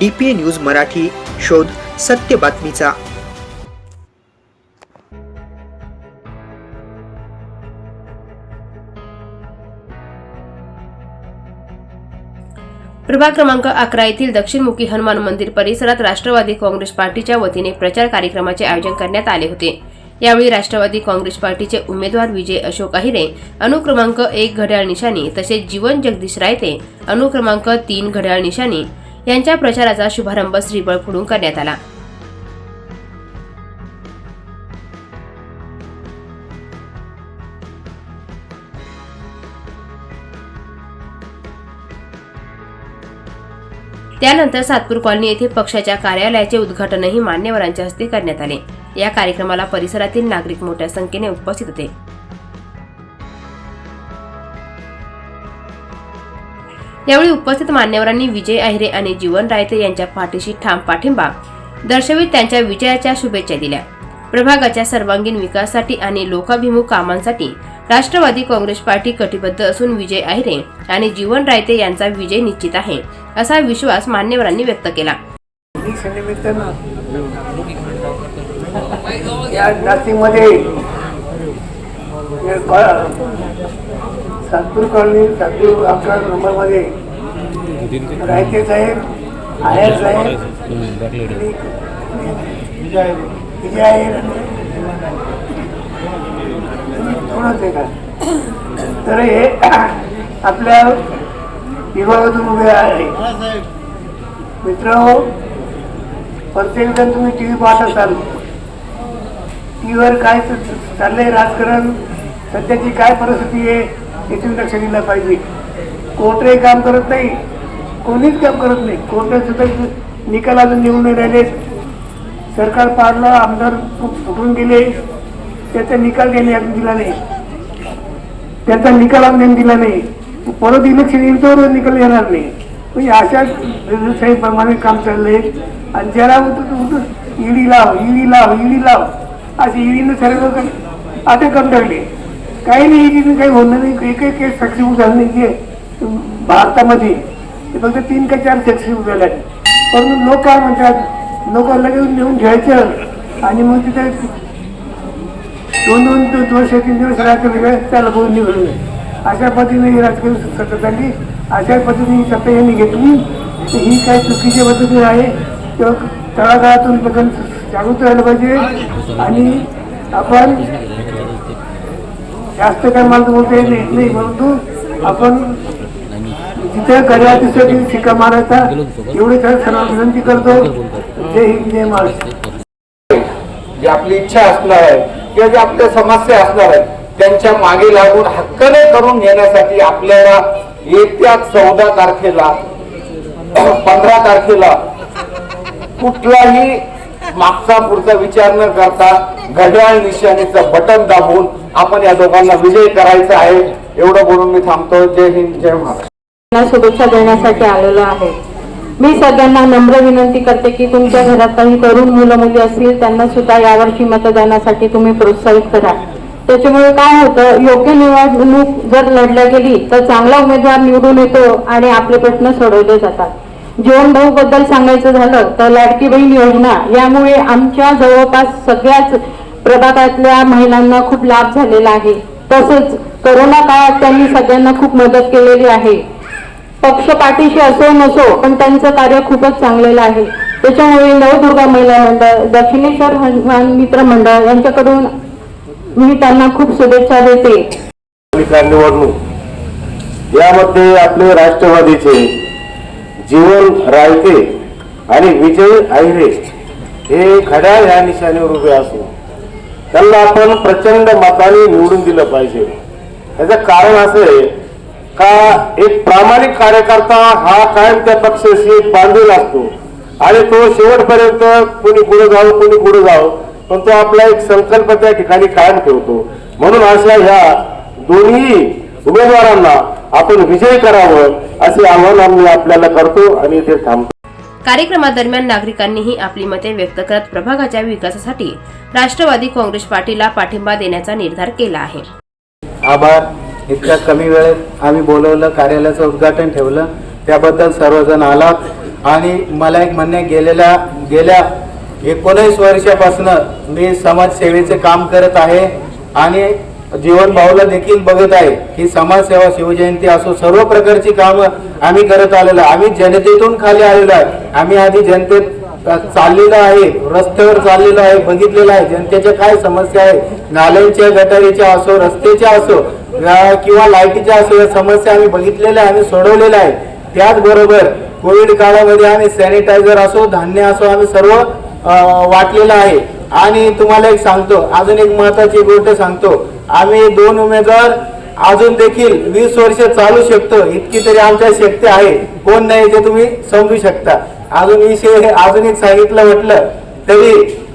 DPA news Marathi शोध सत्य बातमीचा. प्रभाग क्रमांक अकरा येथील दक्षिणमुखी हनुमान मंदिर परिसरात राष्ट्रवादी काँग्रेस पार्टीच्या वतीने प्रचार कार्यक्रमाचे आयोजन करण्यात आले होते. यावेळी राष्ट्रवादी काँग्रेस पार्टीचे उमेदवार विजय अशोक अहिरे अनुक्रमांक एक घड्याळ निशाणी तसेच जीवन जगदीश रायते अनुक्रमांक तीन घड्याळ निशाणी यांच्या प्रचाराचा शुभारंभ श्रीबळ फोडून करण्यात आला. त्यानंतर सातपूर कॉलनी येथे पक्षाच्या कार्यालयाचे उद्घाटनही मान्यवरांच्या हस्ते करण्यात आले. या कार्यक्रमाला परिसरातील नागरिक मोठ्या संख्येने उपस्थित होते. यावेळी उपस्थित मान्यवरांनी विजय अहिरे आणि जीवन रायते यांच्या पाठीशी ठाम पाठिंबा दर्शवित त्यांच्या विजयाच्या शुभेच्छा दिल्या. प्रभागाच्या सर्वांगीण विकासासाठी आणि लोकाभिमुख कामांसाठी राष्ट्रवादी काँग्रेस पार्टी कटिबद्ध असून विजय अहिरे आणि जीवन रायते यांचा विजय निश्चित आहे असा विश्वास मान्यवरांनी व्यक्त केला. या नाशिकमध्ये सातपूर कॉलनी सातपूर अकरा नंबरमध्ये रायते साहेब आयर साहेब विजय आयर थोडंच आहे का? तर हे आपल्या विभागातून उभे आहे. मित्र प्रत्येक जण तुम्ही टी व्ही पाहत असाल. टी व्हीवर काय चाललंय राजकारण सध्याची काय परिस्थिती आहे हे तुम्ही लक्ष दिलं पाहिजे. कोर्टही काम करत नाही. कोणीच काम करत नाही. कोर्टात सुद्धा निकाल अजून निवडून नाही राहिले. सरकार पाडलं आमदार फुटून गेले. त्याचा निकाल त्यांनी अजून दिला नाही. त्याचा निकाल अजून दिला नाही. परत इलेक्शन येईल तर निकाल येणार नाही. म्हणजे अशा प्रमाणे काम चाललंय. आणि ज्याला उठ इडी लाव ईडी लाव ईडी लाव. असे ईडीनं सर्व लोक कंटाळले टाकले. काही नाही ईडीनं काही होणार नाही. एकही केस सक्सेसफुल झालं नाही. भारतामध्ये ते फक्त तीन का चार सेक्शन उभे लागले परंतु लोक काय म्हणतात लोक लगेच नेऊन घ्यायचं. आणि मग तिथे दोन दोन दोन तीन दिवस राजकारण वेळेस त्याला बोलून निघून अशा पद्धतीने ही राजकारण सत्ता चालली. अशा पद्धतीने ही सत्ता यांनी घेतली. तर ही काही चुकीची पद्धती आहे तेव्हा तळागाळातून लोकांनी जागृत राहिलं पाहिजे. आणि आपण जास्त काय मला बोलता येत नाही परंतु आपण जिथे घड्याळ दिसत शिका मारायचा एवढी खरं सर्व विनंती करतो. जय हिंद जय महाराष्ट्र. जी आपली इच्छा असणार आहे किंवा ज्या आपल्या समस्या असणार आहेत त्यांच्या मागे लागून हक्काने करून घेण्यासाठी आपल्याला येत्या चौदा तारखेला पंधरा तारखेला कुठलाही मागचा पुढचा विचार न करता घड्याळ निशाणीचं बटन दाबून आपण या दोघांना विजय करायचा आहे एवढं बोलून मी थांबतो. जय हिंद जय महाराष्ट्र. शुभेच्छा देण्यासाठी आलेलो आहे. मी सगळ्यांना नम्र विनंती करते की तुमच्या घरात काही तरुण मुलं मुली असतील त्यांना सुद्धा यावर्षी मतदानासाठी तुम्ही प्रोत्साहित करा. त्याच्यामुळे काय होतं योग्य निवडणूक जर लढल्या गेली तर चांगला उमेदवार निवडून येतो आणि आपले प्रश्न सोडवले जातात. जीवन भाऊ बद्दल सांगायचं झालं तर लाडकी बहीण योजना यामुळे आमच्या जवळपास सगळ्याच प्रभागातल्या महिलांना खूप लाभ झालेला आहे. तसंच करोना काळात त्यांनी सगळ्यांना खूप मदत केलेली आहे. पक्ष पाठीशी असो नसो पण त्यांचं कार्य खूपच चांगलेलं आहे. त्याच्यामुळे नवदुर्गा महिला मंडळ दक्षिणेश्वर हनुमान मित्र मंडळ यांच्याकडून मी त्यांना खूप शुभेच्छा देते. निवडणूक. यामध्ये आपले राष्ट्रवादीचे जीवन रायते आणि विजय आहिरे हे घड्याळ या निशाणीवर उभे असून त्यांना आपण प्रचंड मताने निवडून दिलं पाहिजे. याचं कारण असं आहे का एक प्रामाणिक कार्यकर्ता हा कायम त्या पक्षाशी बांधील असतो. आणि तो शेवटपर्यंत कोणी पुढे जावं कोणी पुढे जावं पण तो आपला एक संकल्प त्या ठिकाणी कायम ठेवतो. म्हणून अशा ह्या दोन्ही उमेदवारांना आपण विजय करावं असे आव्हान आम्ही आपल्याला करतो आणि इथे थांबतो. कार्यक्रमादरम्यान नागरिकांनीही आपली मते व्यक्त करत प्रभागाच्या विकासासाठी राष्ट्रवादी काँग्रेस पार्टीला पाठिंबा देण्याचा निर्धार केला आहे. आभार. इतक्या कमी वेळेत आम्ही बोलवलं कार्यालयाचं उद्घाटन ठेवलं. त्याबद्दल सर्वजण आलात आणि मला एक म्हणणे गेलेल्या गेल्या एकोणीस वर्षापासून मी समाजसेवेचे काम करत आहे आणि जीवन भाऊला देखील बघत आहे की समाजसेवा शिवजयंती असो सर्व प्रकारची कामं आम्ही करत आलेलो आम्ही जनतेतून खाली आलेलो आहे. आम्ही आधी जनतेत चाललेलं आहे रस्त्यावर चाललेलं आहे बघितलेलं आहे. जनतेच्या काय समस्या आहे? नाल्यांच्या गटारीच्या असो रस्त्याच्या असो किंवा लाईटीच्या असो या समस्या आम्ही बघितलेल्या आहे, आणि सोडवलेल्या आहे त्याचबरोबर कोविड काळामध्ये आम्ही सॅनिटायझर असो धान्य असो आम्ही सर्व वाटलेलं आहे. आणि तुम्हाला एक सांगतो अजून एक महत्वाची गोष्ट सांगतो. आम्ही दोन उमेदवार अजून देखील वीस वर्ष चालू शकतो इतकी तरी आमच्या शक्ती आहे. कोण नाही ते तुम्ही समजू शकता. अजून विषय अजून एक सांगितलं म्हटलं तरी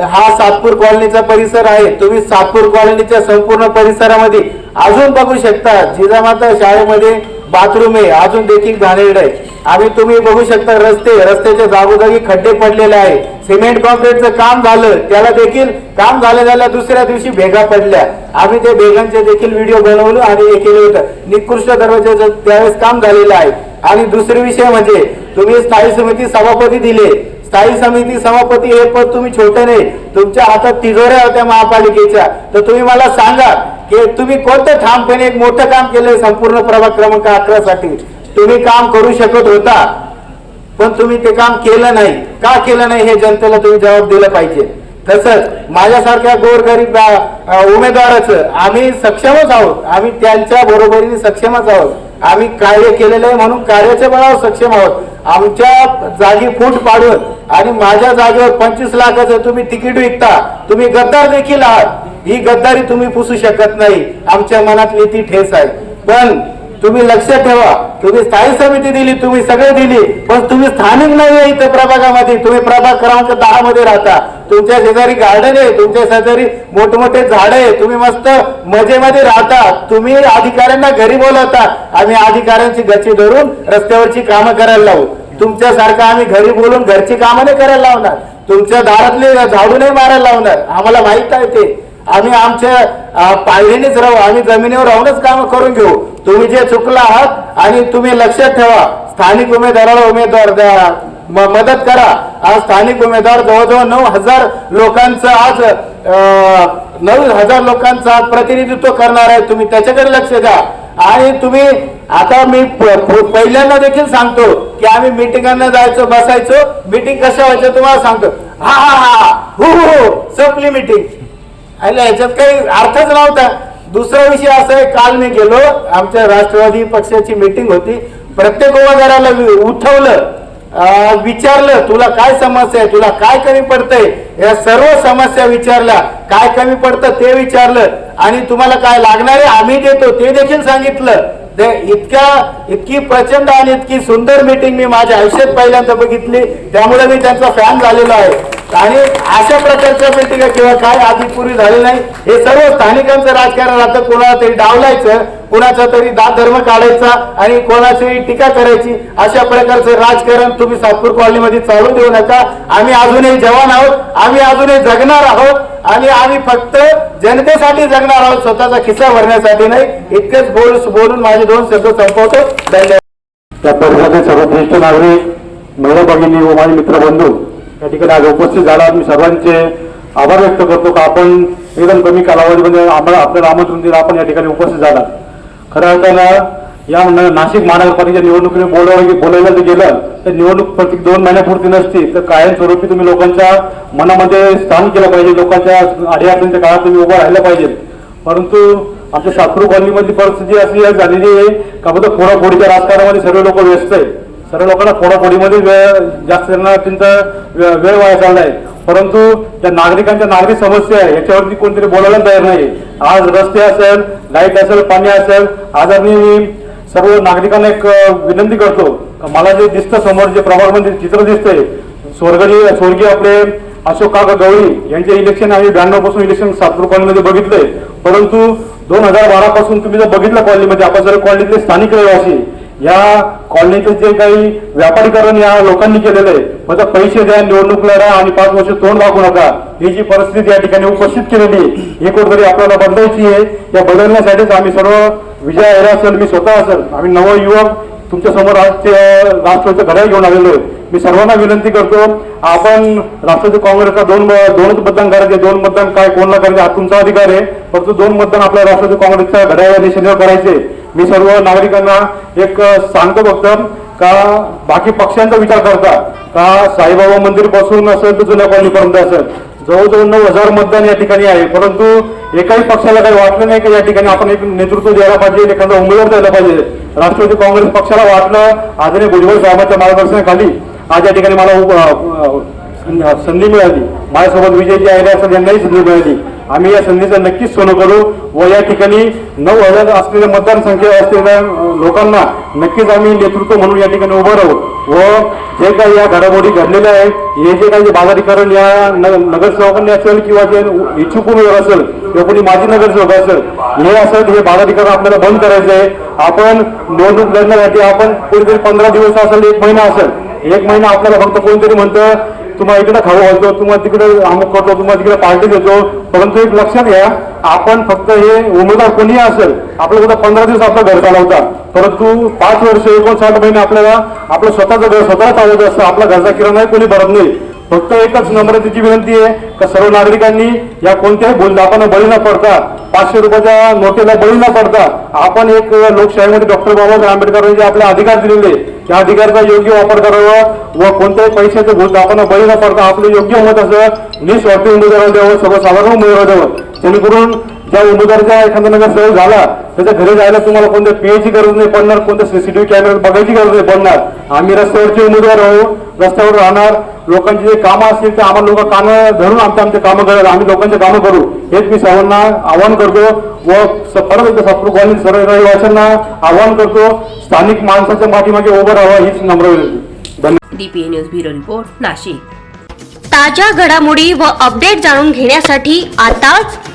हा सातपूर कॉलनीचा परिसर आहे. तुम्ही सातपूर कॉलनीच्या संपूर्ण परिसरामध्ये अजून बघू शकता. जिजामाता शाळेमध्ये बाथरूम आहे. अजून देखील घाणेरड आहे. आणि तुम्ही बघू शकता रस्ते रस्त्याच्या जागोजागी खड्डे पडलेले आहे सिमेंट कॉन्क्रीटचं काम झालं. त्याला देखील काम झालं झाल्या दुसऱ्या दिवशी भेगा पडल्या. आम्ही ते भेगांचे देखील व्हिडिओ बनवलो आणि हे केलं होतं. निकृष्ट दर्जाचं त्यावेळेस काम झालेलं आहे. आणि दुसरे विषय म्हणजे तुम्ही स्थायी समिती सभापती दिले. स्थायी समिती सभापती हे पद तुम्ही छोटे नाही. तुमच्या हातात तिजोऱ्या होत्या महापालिकेच्या. तर तुम्ही मला सांगा की तुम्ही कोणतं ठामपणे एक मोठं काम केलंय संपूर्ण प्रभाग क्रमांक अकरा साठी तुम्ही काम करू शकत होता पण तुम्ही ते काम केलं नाही. का केलं नाही हे जनतेला तुम्ही जबाब दिलं पाहिजे. तसंच माझ्यासारख्या गोरगरीब अ, उमेदवाराचं आम्ही सक्षमच आहोत. आम्ही त्यांच्या बरोबरीने सक्षमच आहोत. आम्ही कार्य केलेलं आहे म्हणून कार्याच्या बळावर सक्षम आहोत. आमच्या जागी फूट पाडून आणि माझ्या जागेवर पंचवीस लाखाचं तुम्ही तिकीट विकता तुम्ही गद्दार देखील आहात. ही गद्दारी तुम्ही पुसू शकत नाही. आमच्या मनातली ती ठेस आहे. पण तुम्ही लक्ष ठेवा. तुम्ही स्थायी समिती दिली तुम्ही सगळे दिली पण तुम्ही स्थानिक नाही आहे इथं प्रभागामध्ये. तुम्ही प्रभाग क्रमांक दहा मध्ये राहता. तुमच्या शेजारी गार्डन आहे तुमच्या शेजारी मोठमोठे झाड आहे तुम्ही मस्त मजेमध्ये राहता. तुम्ही अधिकाऱ्यांना घरी बोलवता. आम्ही अधिकाऱ्यांची गची धरून रस्त्यावरची कामं करायला लावू. तुमच्यासारखं आम्ही घरी बोलून घरची कामं नाही करायला लावणार. तुमच्या दारातले झाडू नाही मारायला लावणार. आम्हाला माहीत आहे ते. आम्ही आमच्या पायरीनेच राहू. आम्ही जमिनीवर राहूनच काम करून घेऊ. तुम्ही जे चुकला आहात आणि तुम्ही लक्षात ठेवा. स्थानिक उमेदवाराला उमेदवार द्या. म- मदत करा. आज स्थानिक उमेदवार जवळजवळ नऊ हजार लोकांचं आज नऊ हजार लोकांचं आज प्रतिनिधित्व करणार आहे. तुम्ही त्याच्याकडे लक्ष द्या. आणि तुम्ही आता मी पहिल्यांदा देखील सांगतो की आम्ही मिटिंगांना जायचो बसायचो. मिटिंग कशा व्हायच्या तुम्हाला सांगतो. हा हा हा हो. हो संपली मिटिंग. अरे याच्यात काही अर्थच नव्हता. दुसरा विषय असा आहे काल मी गेलो. आमच्या राष्ट्रवादी पक्षाची मीटिंग होती. प्रत्येक उमेदवाराला उठवलं. विचारलं तुला काय समस्या आहे? तुला काय कमी पडतंय? या सर्व समस्या विचारल्या. काय कमी पडतं ते विचारलं. आणि तुम्हाला काय लागणार आहे? आम्ही देतो. ते देखील सांगितलं. ते इतक्या इतकी प्रचंड आणि इतकी सुंदर मीटिंग मी माझ्या आयुष्यात पहिल्यांदा बघितली. त्यामुळे मी त्यांचा फॅन झालेलो आहे. आणि अशा प्रकारच्या मीटिंग किंवा काय आधी पूर्वी झाले नाही. हे सर्व स्थानिकांचं राजकारण आता कोणाला तरी डावलायचं कुणाचा तरी दात धर्म काढायचा आणि कोणाची टीका करायची अशा प्रकारचं राजकारण तुम्ही सातपूर कॉलनीमध्ये चालू देऊ नका. आम्ही अजूनही जवान आहोत आम्ही अजूनही जगणार आहोत. आणि आम्ही फक्त जनतेसाठी जगणार आहोत स्वतःचा खिस्सा भरण्यासाठी नाही. इतकेच बोल बोलून माझे दोन शब्द संपवतो. धन्यवाद. त्या सर्वश्रेष्ठ नागरिक महिला भगिनी व माझे मित्रबंधू या ठिकाणी आज उपस्थित झाला. मी सर्वांचे आभार व्यक्त करतो का? आपण एकदम कमी कालावधीमध्ये आम्हाला आपल्याला आमंत्रण दिलं आपण या ठिकाणी उपस्थित झाला खरं अर्थानं या नाशिक महानगरपालिकेच्या निवडणुकीने बोलवलं बोलायला गेलं. तर निवडणूक प्रत्येक दोन महिन्यापुरती नसती. तर कायमस्वरूपी तुम्ही लोकांच्या मनामध्ये स्थान केलं पाहिजे. लोकांच्या अडीअडचणीच्या काळात तुम्ही उभं राहिलं पाहिजे. परंतु आमच्या सातपूर कॉलनीमधली परिस्थिती अशी झालेली आहे. का फक्त फोडाफोडीच्या राजकारणामध्ये सर्व लोक व्यस्त आहे सर्व लोकांना फोडाफोडीमध्ये वेळ जास्त त्यांना त्यांचा वे- वेळ वाया चाललाय. परंतु त्या नागरिकांच्या नागरिक समस्या आहे याच्यावरती कोणतरी बोलायला तयार नाही आज रस्ते असेल लाइट असेल पाणी असेल आज आम्ही सर्व नागरिकांना एक विनंती करतो. मला जे दिसतं समोर जे प्रभागमध्ये चित्र दिसतंय स्वर्गीय स्वर्गीय आपले अशोक काका गवळी यांचे इलेक्शन आम्ही ब्याण्णवपासून इलेक्शन सातपूर कॉलनीमध्ये बघितलंय. परंतु दोन हजार बारा पासून तुम्ही जर बघितलं कॉलनीमध्ये आपण जर कॉलनीतले स्थानिक रहिवासी या कॉलनीचं जे काही व्यापारीकरण या लोकांनी केलेलं आहे फक्त पैसे द्या निवडणूक लढा आणि पाच वर्ष तोंड दाखवू नका. ही जी परिस्थिती या ठिकाणी उपस्थित केलेली ही कुठेतरी आपल्याला बदलायची आहे. या बदलण्यासाठीच आम्ही सर्व विजय असेल मी स्वतः असेल आम्ही नवयुवक तुमच्यासमोर राष्ट्रीय राष्ट्रवादीचं घड्याळ घेऊन आलेलो आहे. मी सर्वांना विनंती करतो आपण राष्ट्रवादी काँग्रेसला दोन दोनच मतदान करायचे दोन मतदान काय कोणला करायचे हा तुमचा अधिकार आहे. परंतु दोन मतदान आपल्या राष्ट्रवादी काँग्रेसच्या घड्याळ या करायचे. मी सर्व नागरिकांना एक सांगतो फक्त का बाकी पक्षांचा विचार करता का साईबाबा मंदिरपासून असेल तर जुन्या कॉलनीपर्यंत असेल. जवळजवळ नऊ हजार मतदान या ठिकाणी आहे परंतु एकाही पक्षाला काही वाटलं नाही की या ठिकाणी आपण एक नेतृत्व द्यायला पाहिजे एखादा उमेदवार द्यायला पाहिजे. राष्ट्रवादी काँग्रेस पक्षाला वाटलं आदरणीय भुजबळ साहेबांच्या मार्गदर्शनाखाली आज या ठिकाणी मला संधी मिळाली. माझ्यासोबत विजय विजयजी आहे असेल त्यांनाही संधी मिळाली. आम्ही या संधीचं नक्कीच सोनं करू व या ठिकाणी नऊ हजार असलेल्या मतदान संख्या असलेल्या लोकांना नक्कीच आम्ही नेतृत्व म्हणून या ठिकाणी उभं राहू. व जे काही या घडामोडी घडलेल्या आहेत हे जे काही बाजारीकरण या नगरसेवकांनी असेल किंवा जे इच्छुक उमेदवार असेल किंवा कोणी माजी नगरसेवक असेल हे असेल हे बाजारीकरण आपल्याला बंद करायचं आहे आपण निवडणूक लढण्यासाठी आपण कोणीतरी पंधरा दिवस असेल एक महिना असेल. एक महिना आपल्याला फक्त कोणीतरी म्हणतं तुम्हाला इकडे खाऊ घालतो तुम्हाला तिकडे अमुक करतो तुम्हाला तिकडे पार्टी देतो. परंतु एक लक्षात घ्या आपण फक्त हे उमेदवार कोणी असेल आपलं कुठं पंधरा दिवस आपलं घर चालवता परंतु पाच वर्ष एकोणसाठ महिने आपल्याला आपलं स्वतःचं घर स्वतः चालवत असतं आपला घरचा किराणा कोणी भरत नाही. फक्त एकच नम्रतेची विनंती आहे का सर्व नागरिकांनी या कोणत्याही भूलदापांना बळी न पडता पाचशे रुपयाच्या नोटेला बळी न पडता आपण एक लोकशाहीमध्ये डॉक्टर बाबासाहेब आंबेडकरांनी जे आपले अधिकार दिलेले त्या अधिकाराचा योग्य वापर करावा व कोणत्याही पैशाचं भूलदापांना बळी न पडता आपलं योग्य मत असं निस्वार्थी उमेदवार द्यावं सर्वसाधारण उमेदवार द्यावं जेणेकरून ज्या उमेदवाराचा एखादा नगरसेवक झाला त्याच्या घरी जायला तुम्हाला कोणत्या पेची गरज नाही पडणार कोणत्या सीसीटीव्ही कॅमेरा बघायची गरज नाही पडणार. आम्ही रस्त्यावरचे उमेदवार आहोत रस्त्यावर राहणार लोकांची जे कामं असतील ते आम्हाला लोक कामं धरून आमचे आमचे कामं करत आम्ही लोकांचे कामं करू. हेच मी सर्वांना आवाहन करतो व स- परत एकदा सप्रू कॉलनी सर्व रहिवाशांना आवाहन करतो स्थानिक माणसाच्या पाठीमागे उभं राहावं हीच नम्र विनंती. धन्यवाद. DPA news bureau report Nashik. ताज्या घडामोडी व अपडेट जाणून घेण्यासाठी आताच